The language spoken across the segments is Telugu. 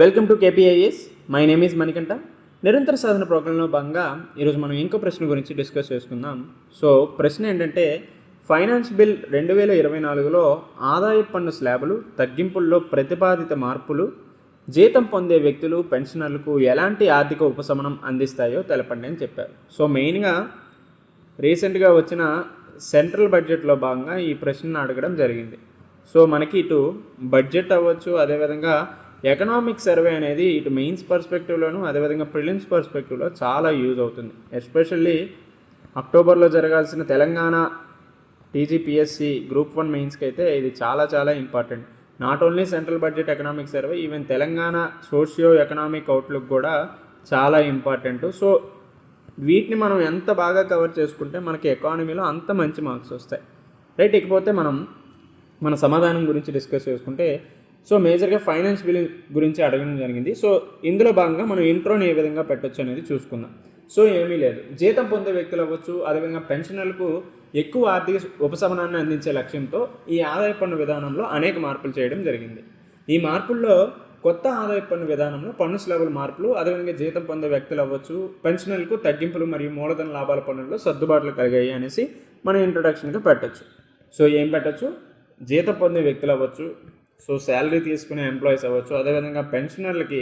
Welcome to KPIS my name is Manikanta Nirantara Sadhana ప్రోగ్రాంలో భాగంగా ఈరోజు మనం ఇంకో ప్రశ్న గురించి డిస్కస్ చేసుకుందాం. సో ప్రశ్న ఏంటంటే ఫైనాన్స్ బిల్ రెండు వేల ఇరవై నాలుగులో ఆదాయ పన్ను స్లాబులు తగ్గింపుల్లో ప్రతిపాదిత మార్పులు జీతం పొందే వ్యక్తులు పెన్షనర్లకు ఎలాంటి ఆర్థిక ఉపశమనం అందిస్తాయో తెలపండి అని చెప్పారు. సో మెయిన్గా రీసెంట్గా వచ్చిన సెంట్రల్ బడ్జెట్లో భాగంగా ఈ ప్రశ్నను అడగడం జరిగింది. సో మనకి ఇటు బడ్జెట్ అవ్వచ్చు అదేవిధంగా ఎకనామిక్ సర్వే అనేది ఇటు మెయిన్స్ పర్స్పెక్టివ్లోను అదేవిధంగా ప్రిలిమ్స్ పర్స్పెక్టివ్లో చాలా యూజ్ అవుతుంది. ఎస్పెషల్లీ అక్టోబర్లో జరగాల్సిన తెలంగాణ టీజీపీఎస్సి గ్రూప్ వన్ మెయిన్స్కి అయితే ఇది చాలా చాలా important. Not only central budget economic survey even Telangana socio economic outlook కూడా చాలా ఇంపార్టెంట్. సో వీటిని మనం ఎంత బాగా కవర్ చేసుకుంటే మనకి ఎకానమీలో అంత మంచి మార్క్స్ వస్తాయి. రైట్ ఇకపోతే మనం మన సమాధానం గురించి డిస్కస్ చేసుకుంటే సో మేజర్గా ఫైనాన్స్ బిల్ గురించి అడగడం జరిగింది. సో ఇందులో భాగంగా మనం ఇంట్రోని ఏ విధంగా పెట్టొచ్చు అనేది చూసుకుందాం. సో ఏమీ లేదు. జీతం పొందే వ్యక్తులు అవ్వచ్చు అదేవిధంగా పెన్షనర్లకు ఎక్కువ ఆర్థిక ఉపశమనాన్ని అందించే లక్ష్యంతో ఈ ఆదాయ పన్ను విధానంలో అనేక మార్పులు చేయడం జరిగింది. ఈ మార్పుల్లో కొత్త ఆదాయ పన్ను విధానంలో పన్ను స్లాబుల మార్పులు అదేవిధంగా జీతం పొందే వ్యక్తులు అవ్వచ్చు పెన్షనర్లకు తగ్గింపులు మరియు మూలధన లాభాల పన్నుల్లో సర్దుబాట్లు కలిగాయి అనేసి మనం ఇంట్రొడక్షన్గా పెట్టచ్చు. సో ఏం పెట్టచ్చు? జీతం పొందే వ్యక్తులు అవ్వచ్చు సో శాలరీ తీసుకునే ఎంప్లాయీస్ అవ్వచ్చు. అదేవిధంగా పెన్షనర్లకి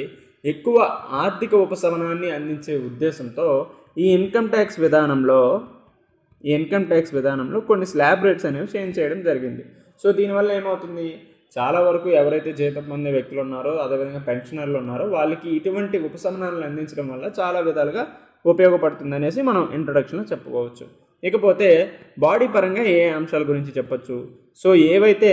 ఎక్కువ ఆర్థిక ఉపశమనాన్ని అందించే ఉద్దేశంతో ఈ ఇన్కమ్ ట్యాక్స్ విధానంలో ఈ ఇన్కమ్ ట్యాక్స్ విధానంలో కొన్ని స్లాబ్ రేట్స్ అనేవి చేంజ్ చేయడం జరిగింది. సో దీనివల్ల ఏమవుతుంది? చాలా వరకు ఎవరైతే జీతం పొందే వ్యక్తులు ఉన్నారో అదేవిధంగా పెన్షనర్లు ఉన్నారో వాళ్ళకి ఇటువంటి ఉపశమనాలను అందించడం వల్ల చాలా విధాలుగా ఉపయోగపడుతుంది అనేసి మనం ఇంట్రొడక్షన్లో చెప్పుకోవచ్చు. ఇకపోతే బాడీ పరంగా ఏ అంశాల గురించి చెప్పచ్చు? సో ఏవైతే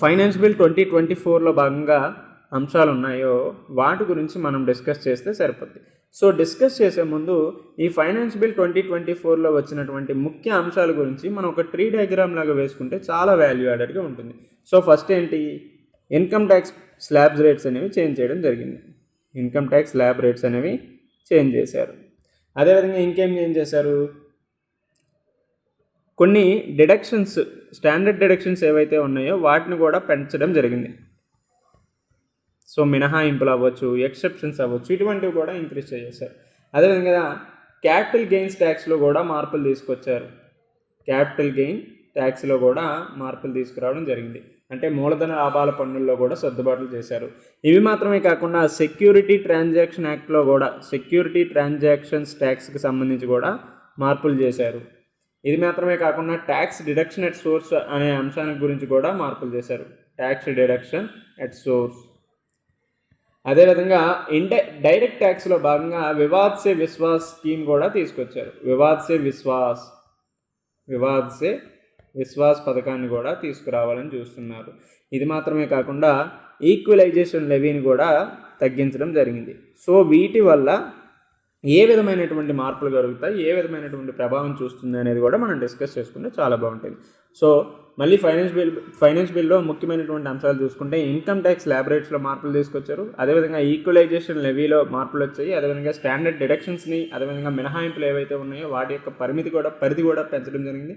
ఫైనాన్స్ బిల్ ట్వంటీ ట్వంటీ ఫోర్లో భాగంగా అంశాలు ఉన్నాయో వాటి గురించి మనం డిస్కస్ చేస్తే సరిపోద్ది. సో డిస్కస్ చేసే ముందు ఈ ఫైనాన్స్ బిల్ ట్వంటీ ట్వంటీ ఫోర్లో వచ్చినటువంటి ముఖ్య అంశాల గురించి మనం ఒక ట్రీ డయాగ్రామ్ లాగా వేసుకుంటే చాలా వాల్యూ యాడెడ్గా ఉంటుంది. సో ఫస్ట్ ఏంటి? ఇన్కమ్ ట్యాక్స్ స్లాబ్స్ రేట్స్ అనేవి చేంజ్ చేయడం జరిగింది. ఇన్కమ్ ట్యాక్స్ స్లాబ్ రేట్స్ అనేవి చేంజ్ చేశారు. అదేవిధంగా ఇంకేం చేంజ్ చేశారు? కొన్ని డిడక్షన్స్ స్టాండర్డ్ డిడక్షన్స్ ఏవైతే ఉన్నాయో వాటిని కూడా పెంచడం జరిగింది. సో మినహాయింపులు అవ్వచ్చు ఎక్సెప్షన్స్ అవ్వచ్చు ఇటువంటివి కూడా ఇంక్రీజ్ చేశారు అదేవిధంగా క్యాపిటల్ గెయిన్స్ ట్యాక్స్లో కూడా మార్పులు తీసుకొచ్చారు. క్యాపిటల్ గెయిన్ ట్యాక్స్లో కూడా మార్పులు తీసుకురావడం జరిగింది. అంటే మూలధన లాభాల పన్నుల్లో కూడా సర్దుబాట్లు చేశారు. ఇవి మాత్రమే కాకుండా సెక్యూరిటీ ట్రాన్సాక్షన్ యాక్ట్లో కూడా సెక్యూరిటీ ట్రాన్సాక్షన్స్ ట్యాక్స్కి సంబంధించి కూడా మార్పులు చేశారు. ఇది మాత్రమే కాకుండా ట్యాక్స్ డిడక్షన్ ఎట్ సోర్స్ అనే అంశానికి గురించి కూడా మార్పులు చేశారు. ట్యాక్స్ డిడక్షన్ ఎట్ సోర్స్ అదేవిధంగా ఇండై డైరెక్ట్ ట్యాక్స్లో భాగంగా వివాద్ సే విశ్వాస్ స్కీమ్ కూడా తీసుకొచ్చారు. వివాద్ సే విశ్వాస్. వివాద్ సే విశ్వాస్ పథకాన్ని కూడా తీసుకురావాలని చూస్తున్నారు. ఇది మాత్రమే కాకుండా ఈక్వలైజేషన్ లెవీని కూడా తగ్గించడం జరిగింది. సో వీటి వల్ల ఏ విధమైనటువంటి మార్పులు జరుగుతాయి ఏ విధమైనటువంటి ప్రభావం చూస్తుంది అనేది కూడా మనం డిస్కస్ చేసుకుంటే చాలా బాగుంటుంది. సో మళ్ళీ ఫైనాన్స్ బిల్ ఫైనాన్స్ బిల్లో ముఖ్యమైనటువంటి అంశాలు చూసుకుంటే ఇన్కమ్ ట్యాక్స్ ల్యాబరేట్స్లో మార్పులు తీసుకొచ్చారు. అదేవిధంగా ఈక్వలైజేషన్ లెవీలో మార్పులు వచ్చాయి. అదేవిధంగా స్టాండర్డ్ డిడక్షన్స్ని అదేవిధంగా మినహాయింపులు ఏవైతే ఉన్నాయో వాటి యొక్క పరిమితి కూడా పరిధి కూడా పెంచడం జరిగింది.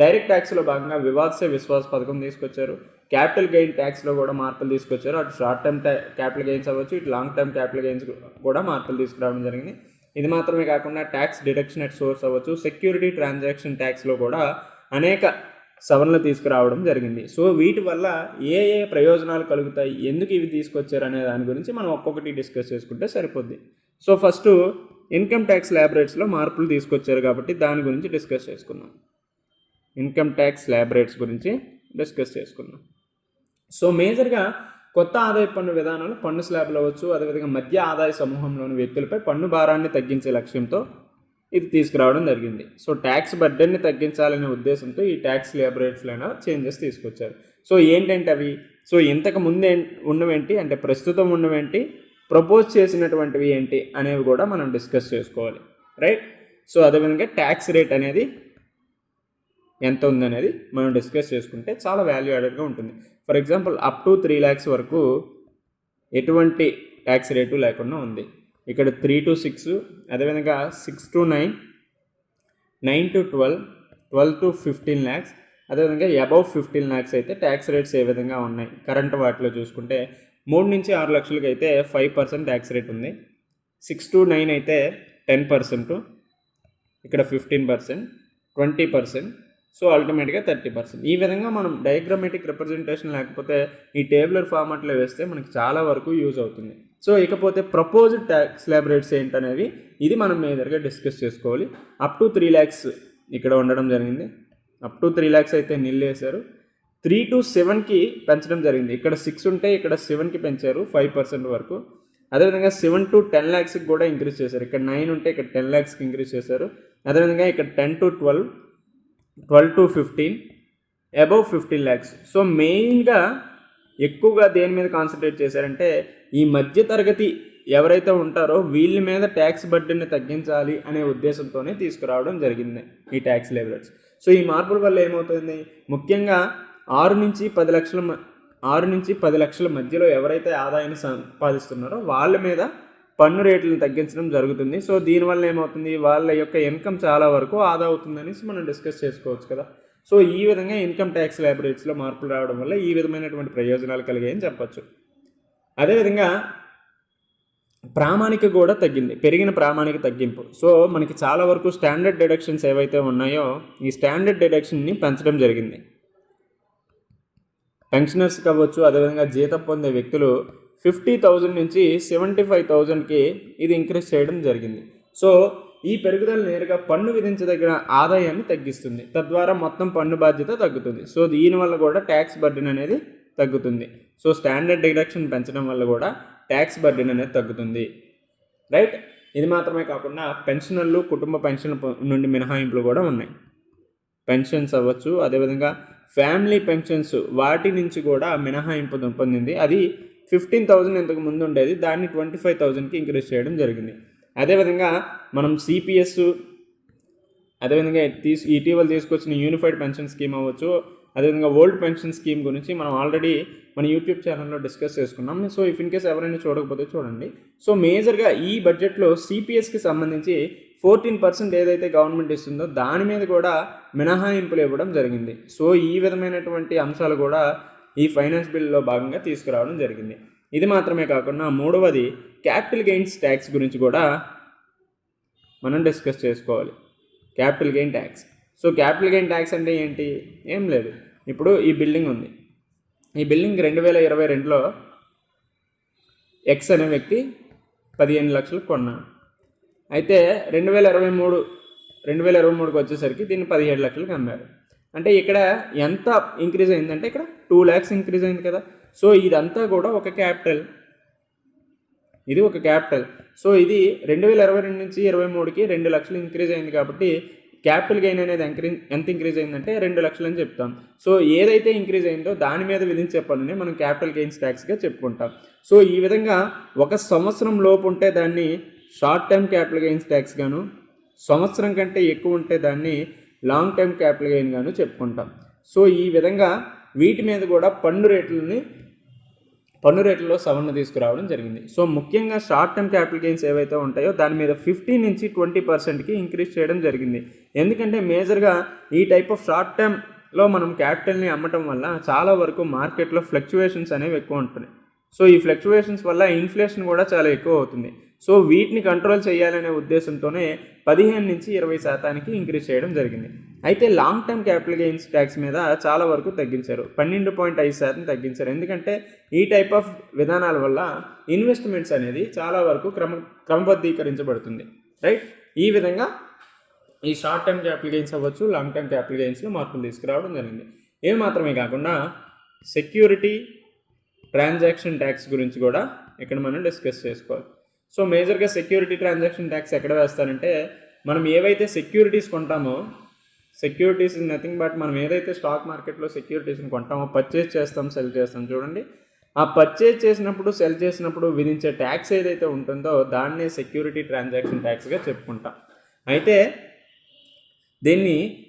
డైరెక్ట్ ట్యాక్స్లో భాగంగా వివాద్సే విశ్వాస్ పథకం తీసుకొచ్చారు. క్యాపిటల్ గెయిన్ ట్యాక్స్లో కూడా మార్పులు తీసుకొచ్చారు. అటు షార్ట్ టర్మ్ క్యాపిటల్ గెయిన్స్ అవ్వచ్చు ఇటు లాంగ్ టర్మ్ క్యాపిటల్ గెయిన్స్ కూడా మార్పులు తీసుకురావడం జరిగింది. ఇది మాత్రమే కాకుండా ట్యాక్స్ డిడక్షన్ ఎట్ సోర్స్ అవ్వచ్చు. సెక్యూరిటీ ట్రాన్సాక్షన్ ట్యాక్స్లో కూడా అనేక సవరణలు తీసుకురావడం జరిగింది. సో వీటి వల్ల ఏ ఏ ప్రయోజనాలు కలుగుతాయి? ఎందుకు ఇవి తీసుకొచ్చారు అనే దాని గురించి మనం ఒక్కొక్కటి డిస్కస్ చేసుకుంటే సరిపోద్ది. సో ఫస్ట్ ఇన్కమ్ ట్యాక్స్ ల్యాబరేట్స్లో మార్పులు తీసుకొచ్చారు కాబట్టి దాని గురించి డిస్కస్ చేసుకుందాం. ఇన్కమ్ ట్యాక్స్ ల్యాబరేట్స్ గురించి డిస్కస్ చేసుకుందాం. సో మేజర్గా కొత్త ఆదాయ పన్ను విధానాలు పన్ను స్లాబ్లు అవ్వచ్చు అదేవిధంగా మధ్య ఆదాయ సమూహంలోని వ్యక్తులపై పన్ను భారాన్ని తగ్గించే లక్ష్యంతో ఇది తీసుకురావడం జరిగింది. సో ట్యాక్స్ బర్డెన్ని తగ్గించాలనే ఉద్దేశంతో ఈ ట్యాక్స్ లేబరేట్స్లైన చేంజెస్ తీసుకొచ్చారు. సో ఏంటంటే అవి? సో ఇంతకు ముందే ఉన్నవేంటి? అంటే ప్రస్తుతం ఉన్నవేంటి? ప్రపోజ్ చేసినటువంటివి ఏంటి? అనేవి కూడా మనం డిస్కస్ చేసుకోవాలి. రైట్? సో అదేవిధంగా ట్యాక్స్ రేట్ అనేది ఎంత ఉందనేది మనం డిస్కస్ చేసుకుంటే చాలా వాల్యూ యాడెడ్గా ఉంటుంది. For example up to three lakhs వరకు ఎటువంటి ట్యాక్స్ రేటు లేకుండా ఉంది. ఇక్కడ త్రీ టు సిక్స్ అదేవిధంగా six to nine nine to twelve twelve to fifteen lakhs అదేవిధంగా అబౌవ్ ఫిఫ్టీన్ ల్యాక్స్ అయితే ట్యాక్స్ రేట్స్ ఏ విధంగా ఉన్నాయి? కరెంట్ వాటిలో చూసుకుంటే మూడు నుంచి ఆరు లక్షలకి అయితే ఫైవ్ పర్సెంట్ ట్యాక్స్ రేట్ ఉంది. సిక్స్ టు నైన్ అయితే టెన్ పర్సెంట్ ఇక్కడ fifteen percent twenty percent so అల్టిమేట్గా థర్టీ పర్సెంట్. ఈ విధంగా మనం డయాగ్రామేటిక్ రిప్రజెంటేషన్ లేకపోతే ఈ టేబులర్ ఫార్మాట్లో వేస్తే మనకి చాలా వరకు యూజ్ అవుతుంది. సో ఇకపోతే ప్రపోజ్డ్ ట్యాక్స్ ల్యాబ్ ఏంటనేవి ఇది మనం మేజర్గా డిస్కస్ చేసుకోవాలి. అప్ టు త్రీ ల్యాక్స్ ఇక్కడ ఉండడం జరిగింది. అప్ టు త్రీ ల్యాక్స్ అయితే నిల్లేశారు త్రీ టు సెవెన్కి పెంచడం జరిగింది. ఇక్కడ సిక్స్ ఉంటే ఇక్కడ సెవెన్కి పెంచారు ఫైవ్ పర్సెంట్ వరకు. అదేవిధంగా సెవెన్ టు టెన్ ల్యాక్స్కి కూడా ఇంక్రీజ్ చేశారు. ఇక్కడ నైన్ ఉంటే ఇక్కడ టెన్ ల్యాక్స్కి ఇంక్రీజ్ చేశారు. అదేవిధంగా ఇక్కడ ten to twelve twelve to fifteen above fifteen lakhs. So మెయిన్గా ఎక్కువగా దేని మీద కాన్సన్ట్రేట్ చేశారంటే ఈ మధ్య తరగతి ఎవరైతే ఉంటారో వీళ్ళ మీద ట్యాక్స్ బడ్డీని తగ్గించాలి అనే ఉద్దేశంతోనే తీసుకురావడం జరిగింది ఈ ట్యాక్స్ లేబరర్స్. సో ఈ మార్పుల వల్ల ఏమవుతుంది? ముఖ్యంగా ఆరు నుంచి పది లక్షల మ- ఆరు నుంచి పది లక్షల మధ్యలో ఎవరైతే ఆదాయాన్ని సంపాదిస్తున్నారో వాళ్ళ మీద పన్ను రేట్లను తగ్గించడం జరుగుతుంది. సో దీనివల్ల ఏమవుతుంది? వాళ్ళ యొక్క ఇన్కమ్ చాలా వరకు ఆదా అవుతుందని మనం డిస్కస్ చేసుకోవచ్చు కదా. సో ఈ విధంగా ఇన్కమ్ ట్యాక్స్ రేట్స్లో మార్పులు రావడం వల్ల ఈ విధమైనటువంటి ప్రయోజనాలు కలిగాయని చెప్పచ్చు. అదేవిధంగా ప్రామాణిక కూడా తగ్గింది. పెరిగిన ప్రామాణిక తగ్గింపు. సో మనకి చాలా వరకు స్టాండర్డ్ డిడక్షన్స్ ఏవైతే ఉన్నాయో ఈ స్టాండర్డ్ డిడక్షన్ని పెంచడం జరిగింది. పెన్షనర్స్ కావచ్చు అదేవిధంగా జీతం పొందే వ్యక్తులు ఫిఫ్టీ థౌజండ్ నుంచి సెవెంటీ ఫైవ్ థౌజండ్కి ఇది ఇంక్రీజ్ చేయడం జరిగింది. సో ఈ పెరుగుదల నేరుగా పన్ను విధించదగిన ఆదాయాన్ని తగ్గిస్తుంది. తద్వారా మొత్తం పన్ను బాధ్యత తగ్గుతుంది. సో దీనివల్ల కూడా ట్యాక్స్ బర్డెన్ అనేది తగ్గుతుంది. సో స్టాండర్డ్ డిడక్షన్ పెంచడం వల్ల కూడా ట్యాక్స్ బర్డెన్ అనేది తగ్గుతుంది. రైట్ ఇది మాత్రమే కాకుండా పెన్షనర్లు కుటుంబ పెన్షన్ నుండి మినహాయింపులు కూడా ఉన్నాయి. పెన్షన్స్ అవ్వచ్చు అదేవిధంగా ఫ్యామిలీ పెన్షన్స్ వాటి నుంచి కూడా మినహాయింపు పొందింది. అది ఫిఫ్టీన్ థౌజండ్ ఇంతకు ముందు ఉండేది. దాన్ని ట్వంటీ ఫైవ్ థౌజండ్కి ఇంక్రీజ్ చేయడం జరిగింది. అదేవిధంగా మనం సిపిఎస్ అదేవిధంగా తీసు ఇటీవల తీసుకొచ్చిన యూనిఫైడ్ పెన్షన్ స్కీమ్ అవ్వచ్చు. అదేవిధంగా ఓల్డ్ పెన్షన్ స్కీమ్ గురించి మనం ఆల్రెడీ మన యూట్యూబ్ ఛానల్లో డిస్కస్ చేసుకున్నాం. సో ఇఫ్ ఇన్ కేస్ ఎవరైనా చూడకపోతే చూడండి. సో మేజర్గా ఈ బడ్జెట్లో సిపిఎస్కి సంబంధించి ఫోర్టీన్ పర్సెంట్ ఏదైతే గవర్నమెంట్ ఇస్తుందో దాని మీద కూడా మినహాయింపులు ఇవ్వడం జరిగింది. సో ఈ విధమైనటువంటి అంశాలు కూడా ఈ ఫైనాన్స్ బిల్లో భాగంగా తీసుకురావడం జరిగింది. ఇది మాత్రమే కాకుండా మూడవది క్యాపిటల్ గెయిన్స్ ట్యాక్స్ గురించి కూడా మనం డిస్కస్ చేసుకోవాలి. Capital gain tax. So capital gain tax అంటే ఏంటి? ఏం లేదు. ఇప్పుడు ఈ బిల్డింగ్ ఉంది. ఈ బిల్డింగ్ రెండు వేల ఇరవై రెండులో ఎక్స్ అనే వ్యక్తి పదిహేను లక్షలు కొన్నాడు. అయితే రెండు వేల ఇరవై మూడు రెండు వేల ఇరవై మూడుకి వచ్చేసరికి దీన్ని పదిహేడు లక్షలకు అమ్మారు. అంటే ఇక్కడ ఎంత ఇంక్రీజ్ అయిందంటే ఇక్కడ టూ ల్యాక్స్ ఇంక్రీజ్ అయింది కదా. సో ఇదంతా కూడా ఒక క్యాపిటల్ ఇది ఒక క్యాపిటల్ సో ఇది రెండు వేల ఇరవై రెండు నుంచి ఇరవై మూడుకి రెండు లక్షలు ఇంక్రీజ్ అయింది కాబట్టి క్యాపిటల్ గెయిన్ అనేది ఎంక్రీ- ఎంత ఇంక్రీజ్ అయిందంటే రెండు లక్షలు అని చెప్తాం. సో ఏదైతే ఇంక్రీజ్ అయిందో దాని మీద విధించే పన్నుని మనం క్యాపిటల్ గెయిన్స్ ట్యాక్స్గా చెప్పుకుంటాం. సో ఈ విధంగా ఒక సంవత్సరం లోపు ఉంటే దాన్ని short term capital gains tax గాను సంవత్సరం కంటే ఎక్కువ ఉంటే దాన్ని లాంగ్ టర్మ్ క్యాపిటల్ గెయిన్ గాను చెప్పుకుంటాం. సో ఈ విధంగా వీటి మీద కూడా పన్ను రేట్లని పన్ను రేట్లలో సవరణ తీసుకురావడం జరిగింది. సో ముఖ్యంగా షార్ట్ టర్మ్ క్యాపిటల్ గెయిన్స్ ఏవైతే ఉంటాయో దాని మీద ఫిఫ్టీ నుంచి ట్వంటీ పర్సెంట్కి ఇంక్రీజ్ చేయడం జరిగింది. ఎందుకంటే మేజర్గా ఈ టైప్ ఆఫ్ షార్ట్ టర్మ్లో మనం క్యాపిటల్ని అమ్మటం వల్ల చాలా వరకు మార్కెట్లో ఫ్లక్చువేషన్స్ అనేవి ఎక్కువ ఉంటున్నాయి. సో ఈ ఫ్లక్చువేషన్స్ వల్ల ఇన్ఫ్లేషన్ కూడా చాలా ఎక్కువ అవుతుంది. సో వీటిని కంట్రోల్ చేయాలనే ఉద్దేశంతోనే పదిహేను నుంచి ఇరవై శాతానికి ఇంక్రీజ్ చేయడం జరిగింది. అయితే long term capital gains tax మీద చాలా వరకు తగ్గించారు. పన్నెండు పాయింట్ ఐదు శాతం తగ్గించారు. ఎందుకంటే ఈ టైప్ ఆఫ్ విధానాల వల్ల ఇన్వెస్ట్మెంట్స్ అనేది చాలా వరకు క్రమ క్రమబద్ధీకరించబడుతుంది. రైట్? ఈ విధంగా ఈ షార్ట్ టర్మ్ క్యాపిటల్ గెయిన్స్ అవ్వచ్చు లాంగ్ టర్మ్ క్యాపిటల్ గెయిన్స్లో మార్పులు తీసుకురావడం జరిగింది. ఇవి మాత్రమే కాకుండా సెక్యూరిటీ ట్రాన్సాక్షన్ ట్యాక్స్ గురించి కూడా ఇక్కడ మనం డిస్కస్ చేసుకోవాలి. సో మేజర్గా సెక్యూరిటీ ట్రాన్సాక్షన్ ట్యాక్స్ ఎక్కడ వేస్తారంటే మనం ఏవైతే సెక్యూరిటీస్ కొంటామో సెక్యూరిటీస్ ఇస్ నథింగ్ బట్ మనం ఏదైతే స్టాక్ మార్కెట్లో సెక్యూరిటీస్ని కొంటామో పర్చేజ్ చేస్తాం సెల్ చేస్తాం చూడండి. ఆ పర్చేజ్ చేసినప్పుడు సెల్ చేసినప్పుడు విధించే ట్యాక్స్ ఏదైతే ఉంటుందో దాన్నే సెక్యూరిటీ ట్రాన్సాక్షన్ ట్యాక్స్గా చెప్పుకుంటాం. అయితే దీన్ని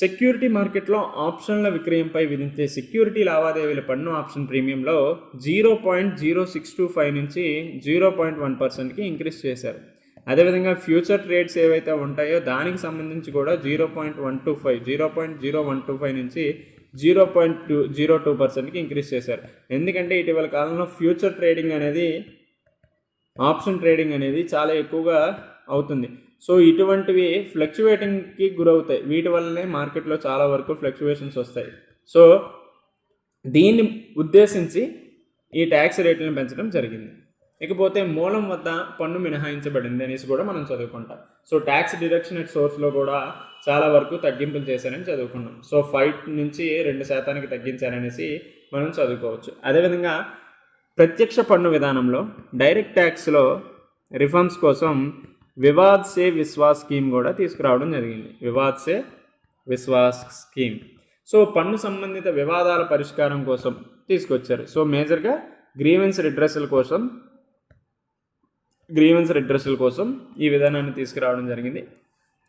సెక్యూరిటీ మార్కెట్లో ఆప్షన్ల విక్రయంపై విధించే సెక్యూరిటీ లావాదేవీల పన్ను option ప్రీమియంలో zero point zero six two five నుంచి జీరో పాయింట్ వన్ పర్సెంట్కి ఇంక్రీజ్ చేశారు. అదేవిధంగా ఫ్యూచర్ ట్రేడ్స్ ఏవైతే ఉంటాయో దానికి సంబంధించి కూడా zero point one two five zero point zero one two five నుంచి zero point two zero two పర్సెంట్కి ఇంక్రీజ్ చేశారు. ఎందుకంటే ఇటీవల కాలంలో ఫ్యూచర్ ట్రేడింగ్ అనేది ఆప్షన్ ట్రేడింగ్ అనేది చాలా ఎక్కువగా అవుతుంది. సో ఇటువంటివి ఫ్లక్చువేటింగ్కి గురవుతాయి. వీటి వల్లనే మార్కెట్లో చాలా వరకు ఫ్లక్చువేషన్స్ వస్తాయి. సో దీన్ని ఉద్దేశించి ఈ ట్యాక్స్ రేట్లను పెంచడం జరిగింది. ఇకపోతే మూలం వద్ద పన్ను మినహాయించబడింది అనేసి కూడా మనం చదువుకుంటాం. సో ట్యాక్స్ డిడక్షన్ ఎట్ సోర్స్లో కూడా చాలా వరకు తగ్గింపులు చేశారని చదువుకున్నాం. సో ఫైవ్ నుంచి రెండు శాతానికి తగ్గించారనేసి మనం చదువుకోవచ్చు. అదేవిధంగా ప్రత్యక్ష పన్ను విధానంలో డైరెక్ట్ ట్యాక్స్లో రిఫార్మ్స్ కోసం వివాద్ సే విశ్వాస్ స్కీమ్ కూడా తీసుకురావడం జరిగింది. వివాద్ సే విశ్వాస్ స్కీమ్. సో పన్ను సంబంధిత వివాదాల పరిష్కారం కోసం తీసుకొచ్చారు. సో మేజర్గా గ్రీవెన్స్ రిడ్రెస్ల కోసం గ్రీవెన్స్ రిడ్రెస్ల కోసం ఈ విధానాన్ని తీసుకురావడం జరిగింది.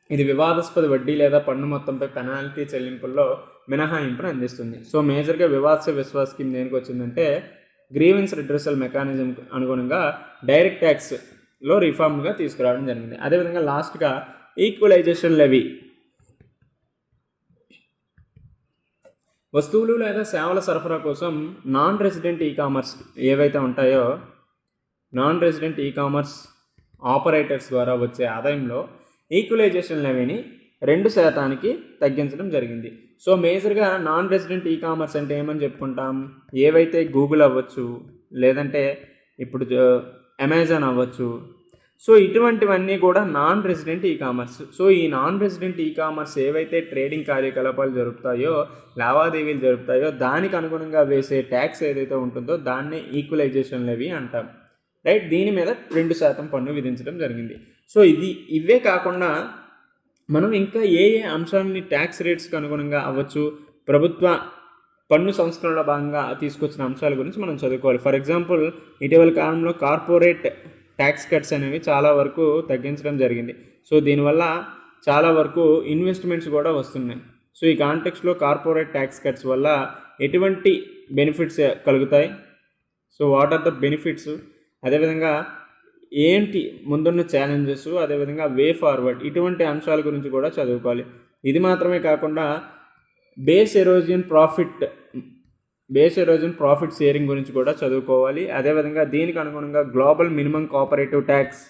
ఇది వివాదాస్పద వడ్డీ లేదా పన్ను మొత్తంపై పెనాల్టీ చెల్లింపుల్లో మినహాయింపును అందిస్తుంది. సో మేజర్గా వివాదస విశ్వాస్ స్కీమ్ దేనికి వచ్చిందంటే గ్రీవెన్స్ రిడ్రెసల్ మెకానిజం అనుగుణంగా డైరెక్ట్ ట్యాక్స్ లో రిఫార్మ్గా తీసుకురావడం జరిగింది. అదేవిధంగా లాస్ట్గా ఈక్వలైజేషన్ లెవీ వస్తువులు లేదా సేవల సరఫరా కోసం నాన్ రెసిడెంట్ ఈ కామర్స్ ఏవైతే ఉంటాయో non resident e commerce operators ద్వారా వచ్చే ఆదాయంలో ఈక్వలైజేషన్ లెవీని రెండు శాతానికి తగ్గించడం జరిగింది. సో మేజర్గా నాన్ రెసిడెంట్ ఈ కామర్స్ అంటే ఏమని చెప్పుకుంటాం? ఏవైతే గూగుల్ అవ్వచ్చు లేదంటే ఇప్పుడు అమెజాన్ అవ్వచ్చు సో ఇటువంటివన్నీ కూడా non resident e commerce so ఈ నాన్ రెసిడెంట్ ఈ కామర్స్ ఏవైతే ట్రేడింగ్ కార్యకలాపాలు జరుపుతాయో లావాదేవీలు జరుపుతాయో దానికి అనుగుణంగా వేసే ట్యాక్స్ ఏదైతే ఉంటుందో దాన్నే ఈక్వలైజేషన్ లెవీ అంటాం. రైట్ దీని మీద రెండు శాతం పన్ను విధించడం జరిగింది. సో ఇది ఇవే కాకుండా మనం ఇంకా ఏ ఏ అంశాలని ట్యాక్స్ రేట్స్కి అనుగుణంగా అవ్వచ్చు ప్రభుత్వ పన్ను సంస్కరణలో భాగంగా తీసుకొచ్చిన అంశాల గురించి మనం చదువుకోవాలి. ఫర్ ఎగ్జాంపుల్ ఇటీవల కాలంలో కార్పొరేట్ ట్యాక్స్ కట్స్ అనేవి చాలా వరకు తగ్గించడం జరిగింది. సో దీనివల్ల చాలా వరకు ఇన్వెస్ట్మెంట్స్ కూడా వస్తున్నాయి. సో ఈ కాంటెక్స్లో కార్పొరేట్ ట్యాక్స్ కట్స్ వల్ల ఎటువంటి బెనిఫిట్స్ కలుగుతాయి? So what are the benefits అదేవిధంగా ఏంటి ముందున్న ఛాలెంజెస్ అదేవిధంగా వే ఫార్వర్డ్ ఇటువంటి అంశాల గురించి కూడా చదువుకోవాలి. ఇది మాత్రమే కాకుండా base erosion profit base erosion profit sharing గురించి కూడా చదువుకోవాలి. అదేవిధంగా దీనికి అనుగుణంగా global minimum cooperative tax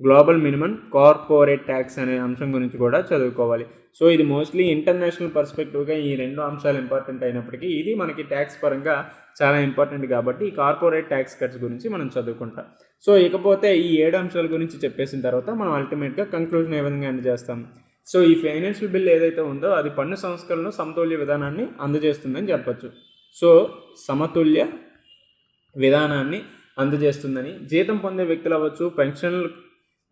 global minimum corporate tax అనే అంశం గురించి కూడా చదువుకోవాలి. సో ఇది మోస్ట్లీ ఇంటర్నేషనల్ పర్స్పెక్టివ్గా ఈ రెండు అంశాలు ఇంపార్టెంట్ అయినప్పటికీ ఇది మనకి ట్యాక్స్ పరంగా చాలా ఇంపార్టెంట్ కాబట్టి ఈ కార్పొరేట్ ట్యాక్స్ కట్స్ గురించి మనం చదువుకుంటాం. సో ఇకపోతే ఈ ఏడు అంశాల గురించి చెప్పేసిన తర్వాత మనం అల్టిమేట్గా కంక్లూజన్ ఏ విధంగా అందజేస్తాం సో ఈ ఫైనాన్షియల్ బిల్ ఏదైతే ఉందో అది పన్ను సంస్కరణలో సమతుల్య విధానాన్ని అందజేస్తుందని చెప్పచ్చు. సో సమతుల్య విధానాన్ని అందజేస్తుందని జీతం పొందే వ్యక్తులు అవ్వచ్చు పెన్షన్లు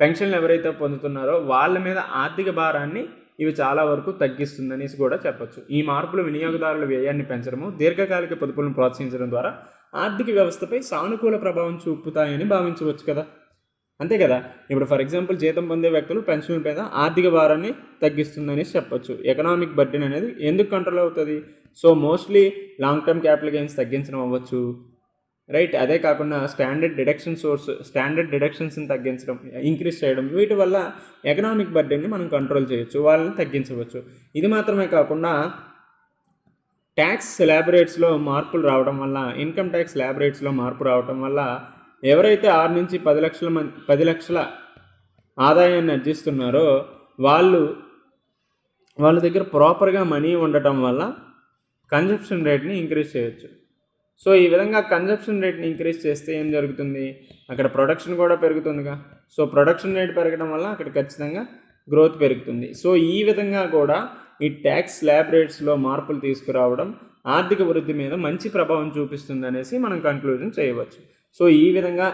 పెన్షన్లు ఎవరైతే పొందుతున్నారో వాళ్ళ మీద ఆర్థిక భారాన్ని ఇవి చాలా వరకు తగ్గిస్తుందని కూడా చెప్పొచ్చు. ఈ మార్పులు వినియోగదారుల వ్యయాన్ని పెంచడము దీర్ఘకాలిక పొదుపులను ప్రోత్సహించడం ద్వారా ఆర్థిక వ్యవస్థపై సానుకూల ప్రభావం చూపుతాయని భావించవచ్చు కదా? అంతే కదా? ఇప్పుడు ఫర్ ఎగ్జాంపుల్ జీతం పొందే వ్యక్తులు పెన్షన్ మీద ఆర్థిక భారాన్ని తగ్గిస్తుందని చెప్పొచ్చు. ఎకనామిక్ బర్డెన్ అనేది ఎందుకు కంట్రోల్ అవుతుంది? So mostly long term capital gains తగ్గించడం అవ్వచ్చు. రైట్ అదే కాకుండా స్టాండర్డ్ డిడక్షన్ సోర్స్ స్టాండర్డ్ డిడక్షన్స్ని తగ్గించడం ఇంక్రీజ్ చేయడం వీటి వల్ల ఎకనామిక్ బర్డెన్ని మనం కంట్రోల్ చేయొచ్చు వాళ్ళని తగ్గించవచ్చు. ఇది మాత్రమే కాకుండా ట్యాక్స్ స్లాబ్ మార్పులు రావడం వల్ల ఇన్కమ్ ట్యాక్స్ స్లాబ్ మార్పు రావడం వల్ల ఎవరైతే ఆరు నుంచి పది లక్షల మంది పది లక్షల ఆదాయాన్ని అర్జిస్తున్నారో వాళ్ళు వాళ్ళ దగ్గర ప్రాపర్గా మనీ ఉండటం వల్ల కన్జప్షన్ రేట్ని ఇంక్రీజ్ చేయొచ్చు. సో ఈ విధంగా కన్జప్షన్ రేట్ని ఇంక్రీజ్ చేస్తే ఏం జరుగుతుంది? అక్కడ ప్రొడక్షన్ కూడా పెరుగుతుందిగా. సో ప్రొడక్షన్ రేట్ పెరగడం వల్ల అక్కడ ఖచ్చితంగా గ్రోత్ పెరుగుతుంది. సో ఈ విధంగా కూడా ఈ ట్యాక్స్ స్లాబ్ రేట్స్లో మార్పులు తీసుకురావడం ఆర్థిక వృద్ధి మీద మంచి ప్రభావం చూపిస్తుంది అనేసి మనం కంక్లూజన్ చేయవచ్చు. సో ఈ విధంగా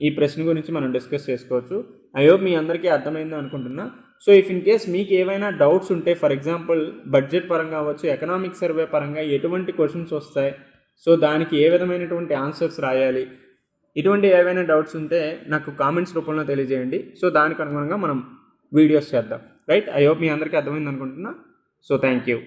ఈ ప్రశ్న గురించి మనం డిస్కస్ చేసుకోవచ్చు. ఐ హోప్ మీ అందరికీ అర్థమైందో అనుకుంటున్నా. సో ఇఫ్ ఇన్ కేస్ మీకు ఏవైనా డౌట్స్ ఉంటే ఫర్ ఎగ్జాంపుల్ బడ్జెట్ పరంగా అవ్వచ్చు ఎకనామిక్ సర్వే పరంగా ఎటువంటి క్వశ్చన్స్ వస్తాయి సో దానికి ఏ విధమైనటువంటి ఆన్సర్స్ రాయాలి ఇటువంటి ఏవైనా డౌట్స్ ఉంటే నాకు కామెంట్స్ రూపంలో తెలియజేయండి. సో దానికి అనుగుణంగా మనం వీడియోస్ చేద్దాం. రైట్ ఐ హోప్ మీ అందరికీ అర్థమైంది అనుకుంటున్నా. So thank you